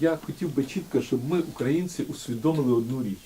я хотів би чітко, щоб ми, українці, усвідомили одну річ.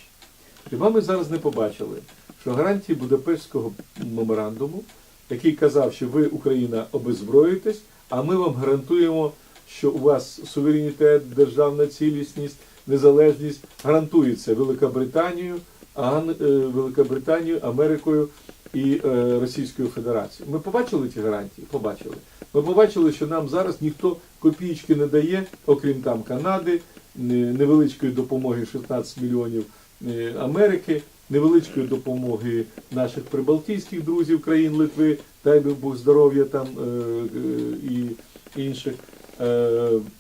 Хіба ми зараз не побачили, що гарантії Будапештського меморандуму, який казав, що ви, Україна, обезброїтесь, а ми вам гарантуємо, що у вас суверенітет, державна цілісність, незалежність гарантується Великобританією, Ан- е, Великобританією, Америкою і е, Російською Федерацією. Ми побачили ці гарантії? Побачили. Ми побачили, що нам зараз ніхто копійки не дає, окрім там Канади, невеличкої допомоги 16 мільйонів е, Америки, невеличкої допомоги наших прибалтійських друзів, країн Литви, дай би Бог здоров'я там е, е, і інших.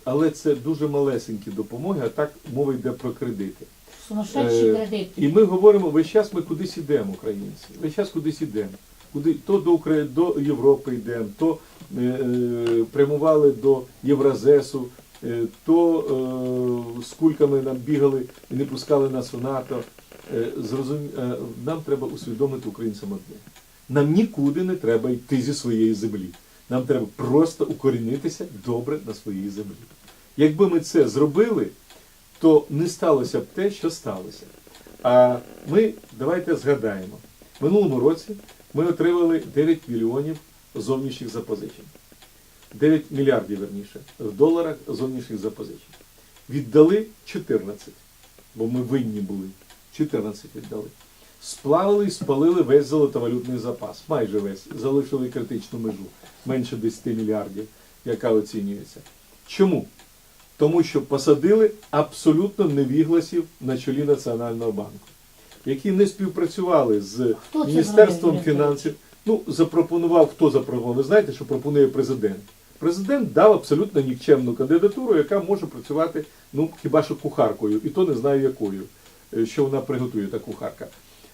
Але це дуже малесенькі допомоги, а так мова йде про кредити. Сумасшедші кредити. І ми говоримо, весь час ми кудись ідемо, українці. Весь час кудись ідемо. Куди то до України, до Європи йдемо, то е, е, прямували до Євразесу, е, то е, з кульками нам бігали і не пускали нас в НАТО. Е, зрозум... е, нам треба усвідомити українцям одне. Нам нікуди не треба йти зі своєї землі. Нам треба просто укорінитися добре на своїй землі. Якби ми це зробили, то не сталося б те, що сталося. А ми давайте згадаємо. Минулому році ми отримали 9 мільйонів зовнішніх запозичень. 9 мільярдів, верніше, в доларах зовнішніх запозичень. Віддали 14, бо ми винні були. 14 віддали. Сплавили і спалили весь золотовалютний запас, майже весь. Залишили критичну межу, менше 10 мільярдів, яка оцінюється. Чому? Тому що посадили абсолютно невігласів на чолі Національного банку, які не співпрацювали з Хто Міністерством фінансів. Ну, запропонував, хто запропонував. Ви знаєте, що пропонує президент. Президент дав абсолютно нікчемну кандидатуру, яка може працювати, ну, хіба що кухаркою, і то не знаю якою, е, що вона приготує, та кухарка.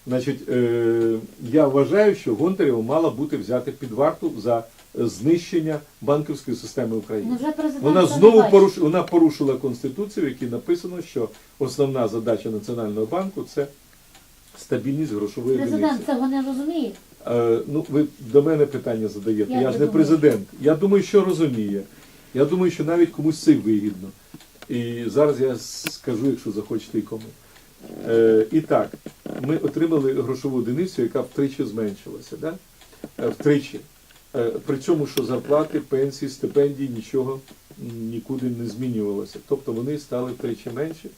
Значить, е, я вважаю, що Гонтарєва мала бути взяти під варту за е, знищення банківської системи України. Президент Вона знову не бачить? поруш... вона порушила конституцію, в якій написано, що основна задача Національного банку це стабільність грошової одиниці. Президент цього не розуміє. Е, ну, ви до мене питання задаєте. Як я ж не думаєте? президент. Я думаю, що розуміє. Я думаю, що навіть комусь це вигідно. І зараз я скажу, якщо захочете і кому. Е, і так, ми отримали грошову одиницю, яка втричі зменшилася. Да? Е, втричі. Е, при цьому, що зарплати, пенсії, стипендії, нічого нікуди не змінювалося. Тобто вони стали втричі менші.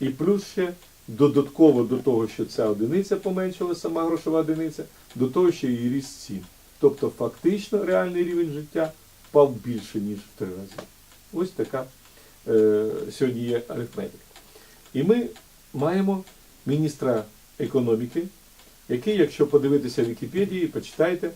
І плюс ще додатково до того, що ця одиниця поменшила, сама грошова одиниця, до того, що і ріст цін. Тобто фактично реальний рівень життя впав більше, ніж в три рази. Ось така е, сьогодні є арифметика. І ми маємо міністра економіки, який, якщо подивитися в Вікіпедії, почитайте,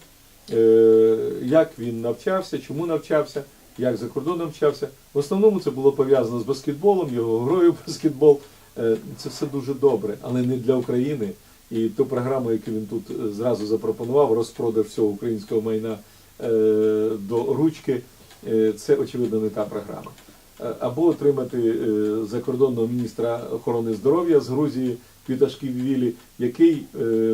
е, як він навчався, чому навчався, як за кордоном навчався. В основному це було пов'язано з баскетболом, його грою в баскетбол. Е, Це все дуже добре, але не для України. І ту програму, яку він тут е, зразу запропонував, розпродаж всього українського майна е, до ручки, це очевидно не та програма. Або отримати закордонного міністра охорони здоров'я з Грузії Квіташківілі, який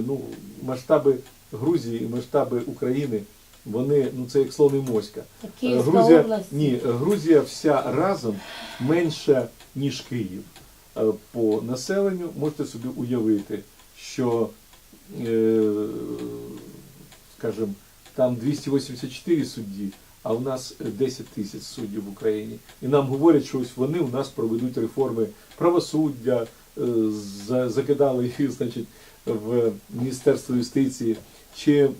ну, масштаби Грузії і масштаби України, вони ну це як слон і моська. Грузія, ні, Грузія вся разом менша, ніж Київ. Е, По населенню можете собі уявити, що, е, скажімо, там 284 судді, а у нас 10 тисяч суддів в Україні. І нам говорять, що ось вони у нас проведуть реформи правосуддя, е, закидали їх, значить, в Міністерство юстиції, чи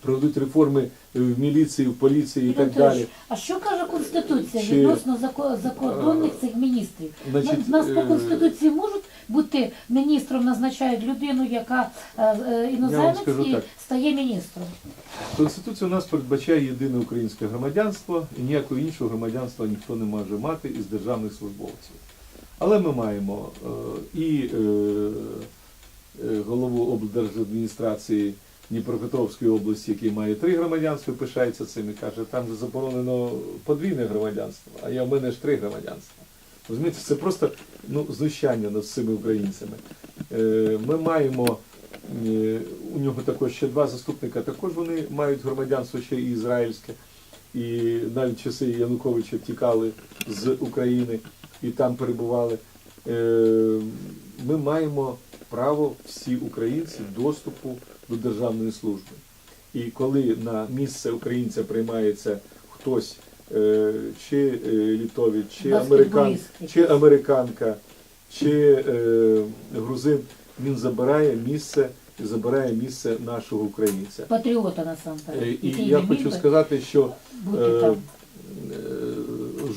проведуть реформи в міліції, в поліції і так далі. А що каже Конституція Чи- відносно зако- закордонних цих міністрів? Значить, У нас по е, Конституції можуть бути міністром, назначають людину, яка е, е, іноземець і так. стає міністром. Конституція у нас передбачає єдине українське громадянство, і ніякого іншого громадянства ніхто не може мати із державних службовців. Але ми маємо і голову облдержадміністрації Дніпропетровської області, який має три громадянства, пишається цим і каже, там же заборонено подвійне громадянство, а я в мене ж три громадянства. Розумієте, це просто ну, знущання над цими українцями. Е, Ми маємо е, у нього також ще два заступника, також вони мають громадянство ще і ізраїльське. і навіть часи Януковича втікали з України і там перебували. Е, Ми маємо право всі українці доступу до державної служби. І коли на місце українця приймається хтось, е, чи е, літовець, чи американ, чи американка, чи е, грузин, він забирає місце і забирає місце нашого українця. Патріота насамперед. Е, І я хочу сказати, що е, е,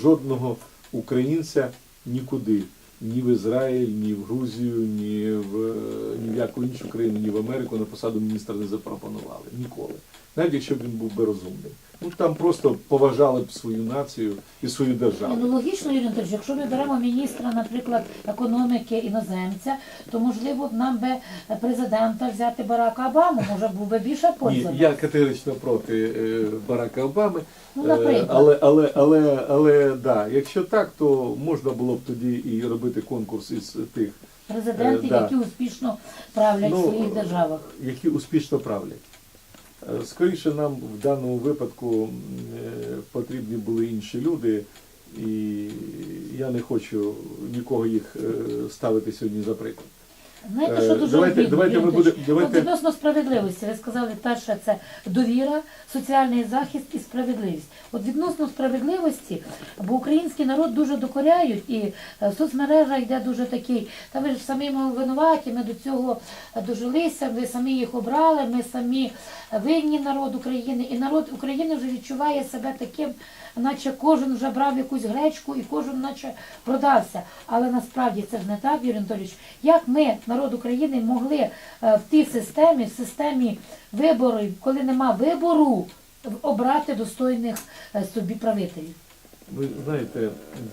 жодного українця нікуди, ні в Ізраїль, ні в Грузію, ні в е, ні в яку іншу країну, ні в Америку на посаду міністра не запропонували. Ніколи. Навіть якщо б він був би розумний. Ну там просто поважали б свою націю і свою державу. Ну, логічно, Юрій Анатолійович, якщо ми беремо міністра, наприклад, економіки іноземця, то можливо нам би президента взяти Барака Обаму, може був би більше Ні, я категорично проти е, Барака Обами. Ну, Е, наприклад. Але, але, але, але да, якщо так, то можна було б тоді і робити конкурс із тих, Президенти, Е, да. які успішно правлять Ну, в своїх державах. які успішно правлять. Е, Скоріше нам в даному випадку е, потрібні були інші люди, і я не хочу нікого їх е, ставити сьогодні за приклад. Знаєте, Е, що дуже давайте- обідно, давайте Юрій ми Анатолійович? будемо- давайте- От відносно справедливості, ви сказали, перше це довіра, соціальний захист і справедливість. От відносно справедливості, бо український народ дуже докоряють, і е, в соцмережах йде дуже такий, та ви ж самі ми винуваті, ми до цього дожилися, ви самі їх обрали, ми самі винні народ України, і народ України вже відчуває себе таким, наче кожен вже брав якусь гречку і кожен наче продався. Але насправді це ж не так, Юрій Анатолійович. Як ми, народ України, могли е, в тій системі, в системі виборів, коли нема вибору, обрати достойних е, собі правителів? Ви знаєте,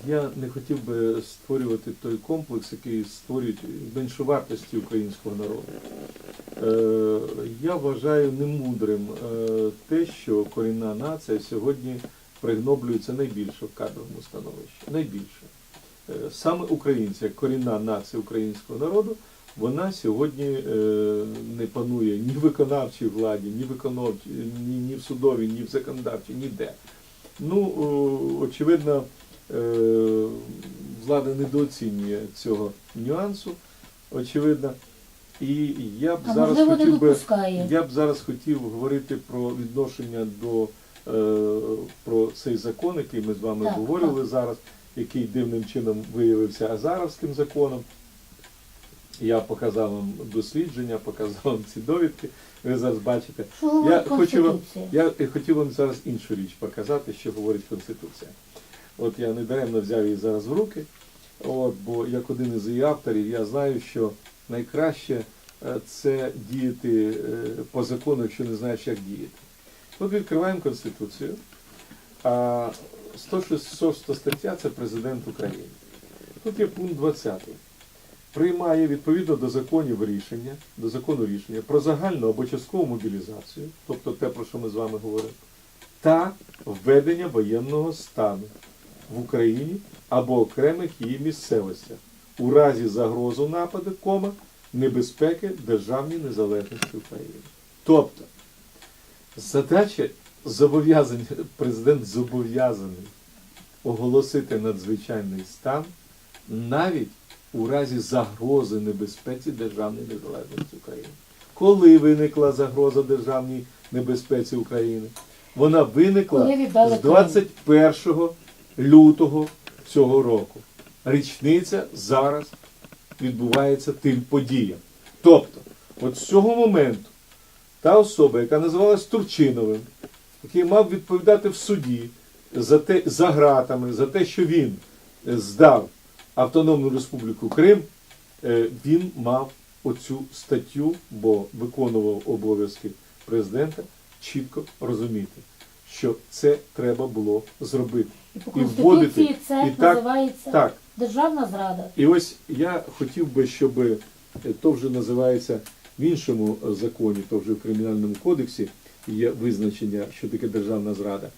я не хотів би створювати той комплекс, який створюють меншовартості українського народу. Е, я вважаю немудрим те, що корінна нація сьогодні пригноблюється найбільше в кадровому становищі. Найбільше. Саме українці, як корінна нація українського народу, вона сьогодні е, не панує ні в виконавчій владі, ні в виконавчій, ні, ні в судовій, ні в законодавчій, ніде. Ну, очевидно, е, влада недооцінює цього нюансу, очевидно. І я б А зараз хотів би, я б зараз хотів говорити про відношення до е, про цей закон, який ми з вами Так, обговорювали зараз, який дивним чином виявився Азаровським законом. Я показав вам дослідження, показав вам ці довідки. Ви зараз бачите. Що Я хочу вам, я хотів вам зараз іншу річ показати, що говорить Конституція. От я недаремно взяв її зараз в руки, от, бо як один із її авторів, я знаю, що найкраще е, це діяти е, по закону, якщо не знаєш, як діяти. От відкриваємо Конституцію, а 106 стаття це президент України. Тут є пункт 20 приймає відповідно до законів рішення, до закону рішення про загальну або часткову мобілізацію, тобто те, про що ми з вами говоримо, та введення воєнного стану в Україні або окремих її місцевостях у разі загрозу нападу, кома, небезпеки державній незалежності України. Тобто, задача зобов'язання, президент зобов'язаний оголосити надзвичайний стан навіть у разі загрози небезпеці державної незалежності України. Коли виникла загроза державній небезпеці України? Вона виникла з 21 лютого цього року. Річниця зараз відбувається тим подіям. Тобто, от з цього моменту та особа, яка називалась Турчиновим, який мав відповідати в суді за, те, за гратами, за те, що він е, здав Автономну Республіку Крим, е, він мав оцю статтю, бо виконував обов'язки президента, чітко розуміти, що це треба було зробити. І по Конституції вводити. це І так, називається Так. державна зрада. І ось я хотів би, щоб е, то вже називається в іншому законі, то вже в Кримінальному кодексі є визначення, що таке державна зрада.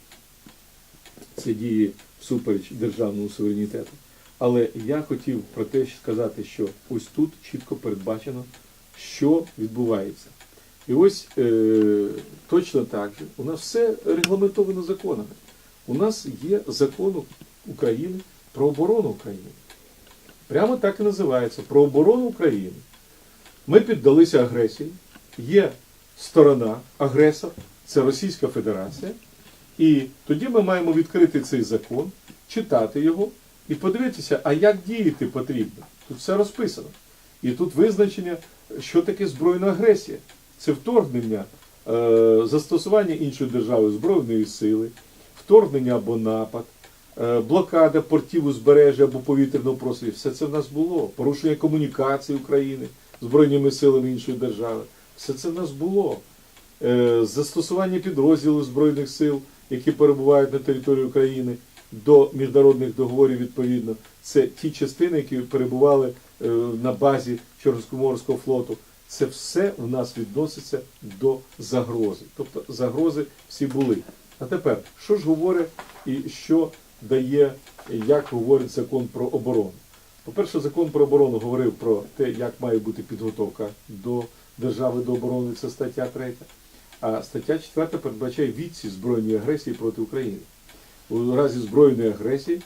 Це діє всупереч державному суверенітету. Але я хотів про те сказати, що ось тут чітко передбачено, що відбувається. І ось е, точно так же у нас все регламентовано законами. У нас є закон України про оборону України. Прямо так і називається про оборону України. Ми піддалися агресії. Є сторона, агресор, це Російська Федерація. І тоді ми маємо відкрити цей закон, читати його і подивитися, а як діяти потрібно. Тут все розписано. І тут визначення, що таке збройна агресія. Це вторгнення, е, застосування іншої держави збройної сили, вторгнення або напад, е, блокада портів узбережжя або повітряного простору. Все це в нас було. Порушення комунікації України збройними силами іншої держави. Все це в нас було. Е, Застосування підрозділів Збройних сил, які перебувають на території України, до міжнародних договорів відповідно. Це ті частини, які перебували е, на базі Чорноморського флоту. Це все в нас відноситься до загрози. Тобто загрози всі були. А тепер, що ж говорить і що дає, як говорить закон про оборону? По-перше, закон про оборону говорив про те, як має бути підготовка до держави до оборони, це стаття 3. А стаття 4 передбачає відсі збройної агресії проти України. У разі збройної агресії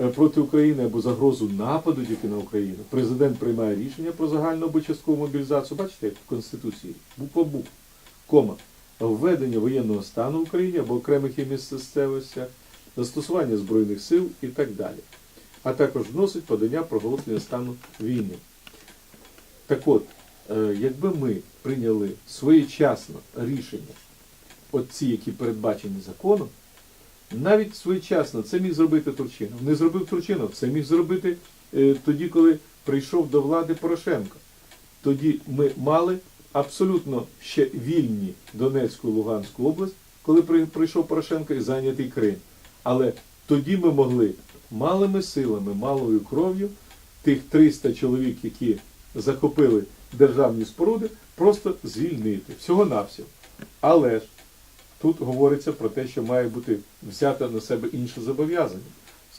е, проти України або загрозу нападу тільки на Україну, президент приймає рішення про загальну або часткову мобілізацію. Бачите, як в Конституції, буква букв, кома, введення воєнного стану в Україні або окремих її місцевостях, застосування збройних сил і так далі. А також вносить подання про оголошення стану війни. Так от, е, якби ми прийняли своєчасно рішення, от ці, які передбачені законом, навіть своєчасно це міг зробити Турчинов. Не зробив Турчинов, це міг зробити е, тоді, коли прийшов до влади Порошенко. Тоді ми мали абсолютно ще вільні Донецьку і Луганську область, коли прийшов Порошенко і зайнятий Крим. Але тоді ми могли малими силами, малою кров'ю тих 300 чоловік, які захопили державні споруди, просто звільнити. Всього-навсього. Але ж тут говориться про те, що має бути взято на себе інше зобов'язання.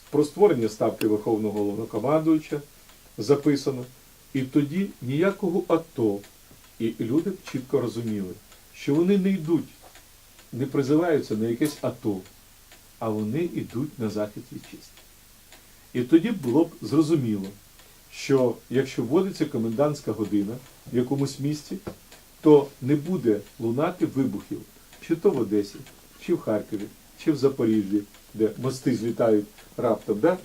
Про створення ставки Верховного головнокомандуюча записано. І тоді ніякого АТО. І люди чітко розуміли, що вони не йдуть, не призиваються на якесь АТО, а вони йдуть на захист вітчизни. І тоді було б зрозуміло, що якщо вводиться комендантська година в якомусь місті, то не буде лунати вибухів, чи то в Одесі, чи в Харкові, чи в Запоріжжі, де мости злітають раптом, да?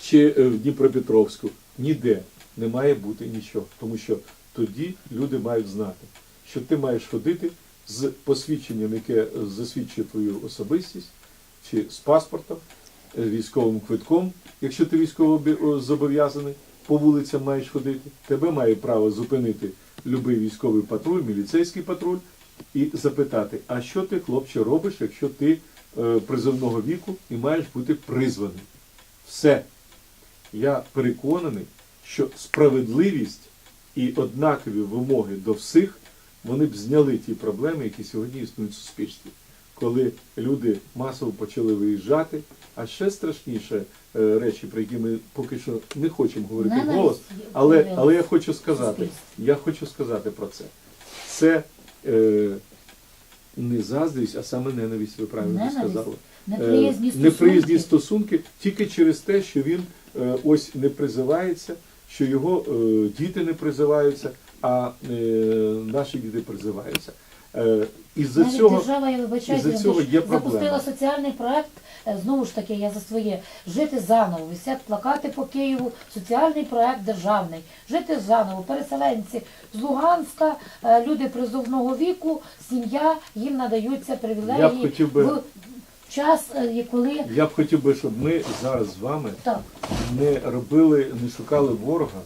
чи е, в Дніпропетровську. Ніде не має бути нічого. Тому що тоді люди мають знати, що ти маєш ходити з посвідченням, яке засвідчує твою особистість, чи з паспортом, е, військовим квитком, якщо ти військово зобов'язаний, по вулицям маєш ходити. Тебе має право зупинити будь-який військовий патруль, міліцейський патруль і запитати, а що ти, хлопче, робиш, якщо ти е, призовного віку і маєш бути призваний. Все. Я переконаний, що справедливість і однакові вимоги до всіх вони б зняли ті проблеми, які сьогодні існують в суспільстві. Коли люди масово почали виїжджати, а ще страшніше е, речі, про які ми поки що не хочемо говорити вголос, але, але я хочу сказати, я хочу сказати про це. Це не заздрість, а саме ненависть, ви правильно Ненависть. сказали. Неприязні Е, неприязні стосунки. стосунки тільки через те, що він е, ось не призивається, що його е, діти не призиваються, а е, наші діти призиваються. Е, із-за Навіть цього держава, я вибачаюся, із-за цього є проблема. запустила соціальний проект. е, Знову ж таки, я за своє жити заново. Висять плакати по Києву, соціальний проект державний. Жити заново. Переселенці з Луганська, е, люди призовного віку, сім'я, їм надаються Я б хотів би- в час, коли я б хотів би, щоб ми зараз з вами так не робили, не шукали ворога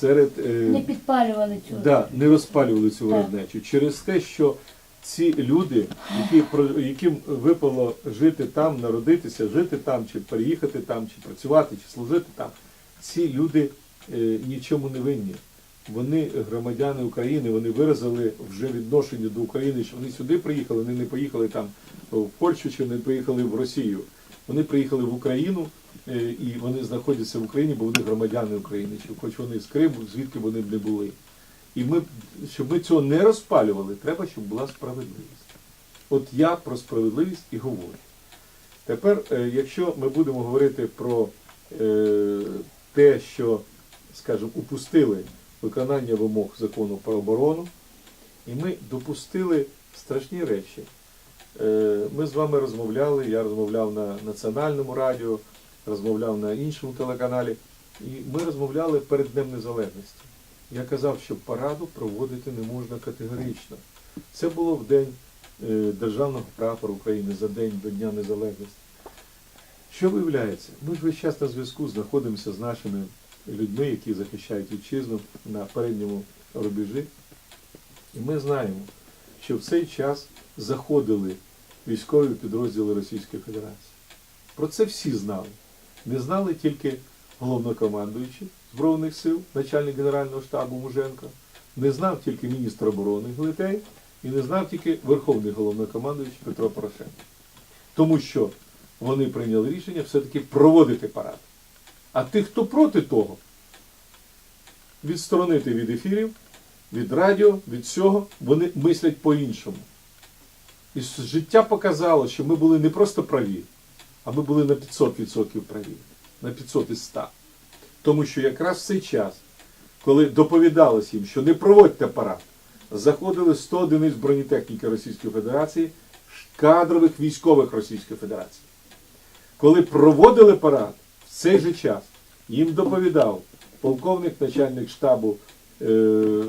серед е, не підпалювали цю. Да, не розпалювали цю ворожнечу. Через те, що ці люди, які, яким випало жити там, народитися, жити там, чи переїхати там, чи працювати, чи служити там, ці люди е, нічому не винні. Вони громадяни України, вони виразили вже відношення до України, що вони сюди приїхали, вони не поїхали там в Польщу чи не поїхали в Росію. Вони приїхали в Україну і вони знаходяться в Україні, бо вони громадяни України, хоч вони з Криму, звідки вони б не були. І ми, щоб ми цього не розпалювали, треба, щоб була справедливість. От я про справедливість і говорю. Тепер, е, якщо ми будемо говорити про е, те, що, скажімо, упустили виконання вимог закону про оборону, і ми допустили страшні речі. Е, Ми з вами розмовляли, я розмовляв на національному радіо, розмовляв на іншому телеканалі, і ми розмовляли перед Днем Незалежності. Я казав, що параду проводити не можна категорично. Це було в день е, Державного прапора України за день до Дня Незалежності. Що виявляється? Ми ж весь час на зв'язку знаходимося з нашими людьми, які захищають вітчизну на передньому рубежі. І ми знаємо, що в цей час заходили військові підрозділи Російської Федерації. Про це всі знали. Не знали тільки головнокомандуючий Збройних сил, начальник Генерального штабу Муженко, не знав тільки міністр оборони Глитей і не знав тільки Верховний головнокомандуючий Петро Порошенко. Тому що вони прийняли рішення все-таки проводити парад. А тих, хто проти того, відсторонити від ефірів, від радіо, від всього, вони мислять по-іншому. І життя показало, що ми були не просто праві, а ми були на 500% праві, на 500 із 100. Тому що якраз в цей час, коли доповідалось їм, що не проводьте парад, заходили 100 одиниць бронетехніки Російської Федерації, кадрових військових Російської Федерації. Коли проводили парад, в цей же час їм доповідав полковник, начальник штабу е,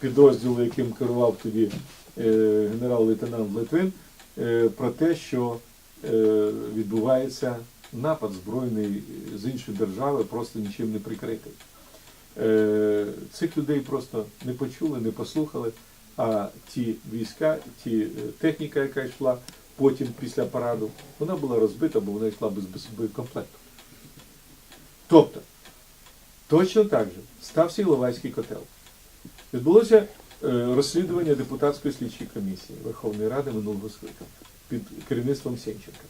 підрозділу, яким керував тоді е, генерал-лейтенант Литвин, е, про те, що відбувається напад збройний з іншої держави, просто нічим не прикритий. Е, цих людей просто не почули, не послухали, а ті війська, ті е, техніка, яка йшла потім після параду, вона була розбита, бо вона йшла без, боєкомплекту. Тобто, точно так же стався Іловайський котел. Відбулося е, розслідування депутатської слідчої комісії Верховної Ради минулого скликання під керівництвом Сенченка.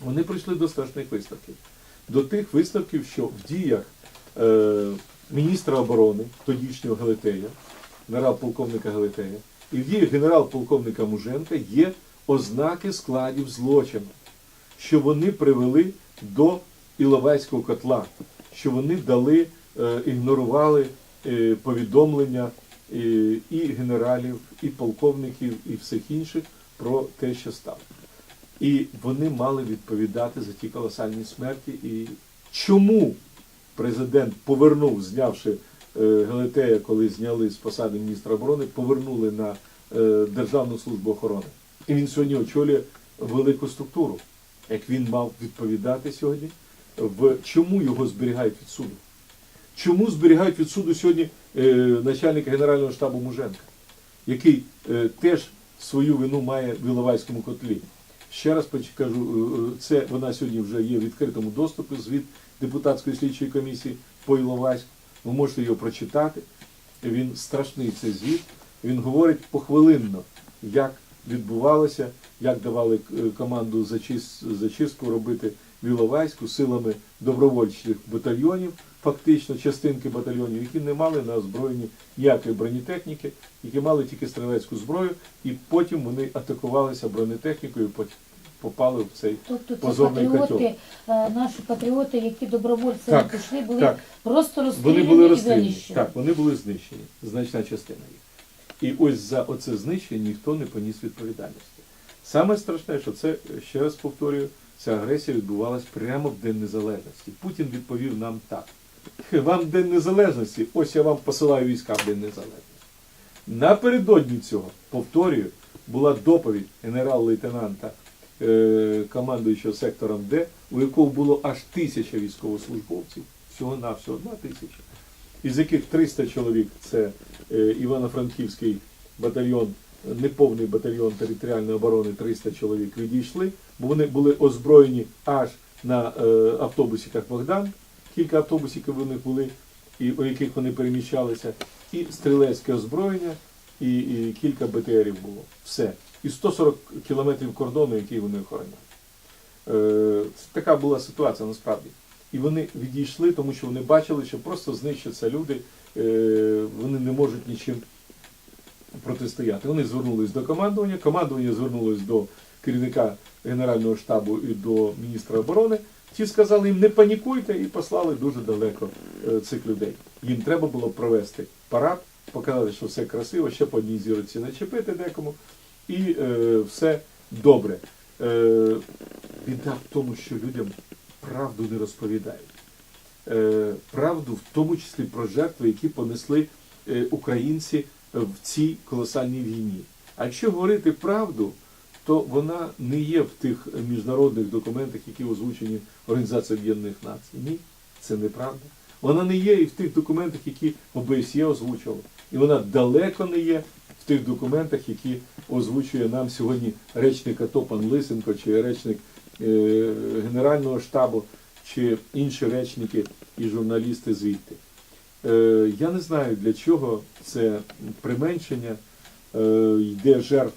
Вони прийшли до страшних висновків. До тих висновків, що в діях е, міністра оборони, тодішнього Галетея, генерал-полковника Галетея, і в діях генерал-полковника Муженка є ознаки складів злочину, що вони привели до Іловайського котла, що вони дали, е, ігнорували е, повідомлення е, і генералів, і полковників, і всіх інших про те, що стало. І вони мали відповідати за ті колосальні смерті. І чому президент повернув, знявши е, Гелетея, коли зняли з посади міністра оборони, повернули на е, Державну службу охорони. І він сьогодні очолює велику структуру. Як він мав відповідати сьогодні, в чому його зберігають від суду? Чому зберігають від суду сьогодні е, начальника Генерального штабу Муженка, який теж свою вину має в Іловайському котлі? Ще раз кажу, е, це вона сьогодні вже є в відкритому доступі звіт депутатської слідчої комісії по Іловайську. Ви можете його прочитати. Він страшний цей звіт. Він говорить похвилинно, як відбувалося, як давали е, команду зачис- зачистку робити в Іловайську силами добровольчих батальйонів, фактично частинки батальйонів, які не мали на озброєнні ніякої бронетехніки, які мали тільки стрілецьку зброю, і потім вони атакувалися бронетехнікою, попали в цей Тобто ці позорний патріоти, котел. наші патріоти, які добровольцями пішли, були так. просто Вони розстріляні були і розстріляні. Так, вони були знищені, значна частина їх. І ось за оце знищення ніхто не поніс відповідальності. Саме страшне, що це, ще раз повторюю, ця агресія відбувалась прямо в День Незалежності. Путін відповів нам так. «Хе, Вам День Незалежності, ось я вам посилаю війська в День Незалежності. Напередодні цього, повторюю, була доповідь генерал-лейтенанта е, командуючого сектором Д, у якого було аж тисяча військовослужбовців, всього на всього одна тисяча, із яких 300 чоловік це е, Івано-Франківський батальйон, неповний батальйон територіальної оборони 300 чоловік відійшли, бо вони були озброєні аж на е, автобусиках Богдан, кілька автобусиків у них були, і, у яких вони переміщалися, і стрілецьке озброєння, і, і кілька БТРів було. Все. І 140 кілометрів кордону, який вони охороняли. Е, така була ситуація насправді. І вони відійшли, тому що вони бачили, що просто знищаться люди, е, вони не можуть нічим протистояти. Вони звернулись до командування, командування звернулось до керівника Генерального штабу і до міністра оборони. Ті сказали їм не панікуйте і послали дуже далеко е, цих людей. Їм треба було провести парад, показати, що все красиво, ще по одній зіроці начепити декому, і е, все добре. Е, біда в тому, що людям правду не розповідають. Е, правду в тому числі про жертви, які понесли е, українці в цій колосальній війні. А якщо говорити правду, то вона не є в тих міжнародних документах, які озвучені Організацією Об'єднаних Націй. Ні, це неправда. Вона не є і в тих документах, які ОБСЄ озвучувало. І вона далеко не є в тих документах, які озвучує нам сьогодні речник АТО пан Лисенко чи речник е, Генерального штабу, чи інші речники і журналісти звідти. Е, я не знаю, для чого це применшення. Е, йде жертв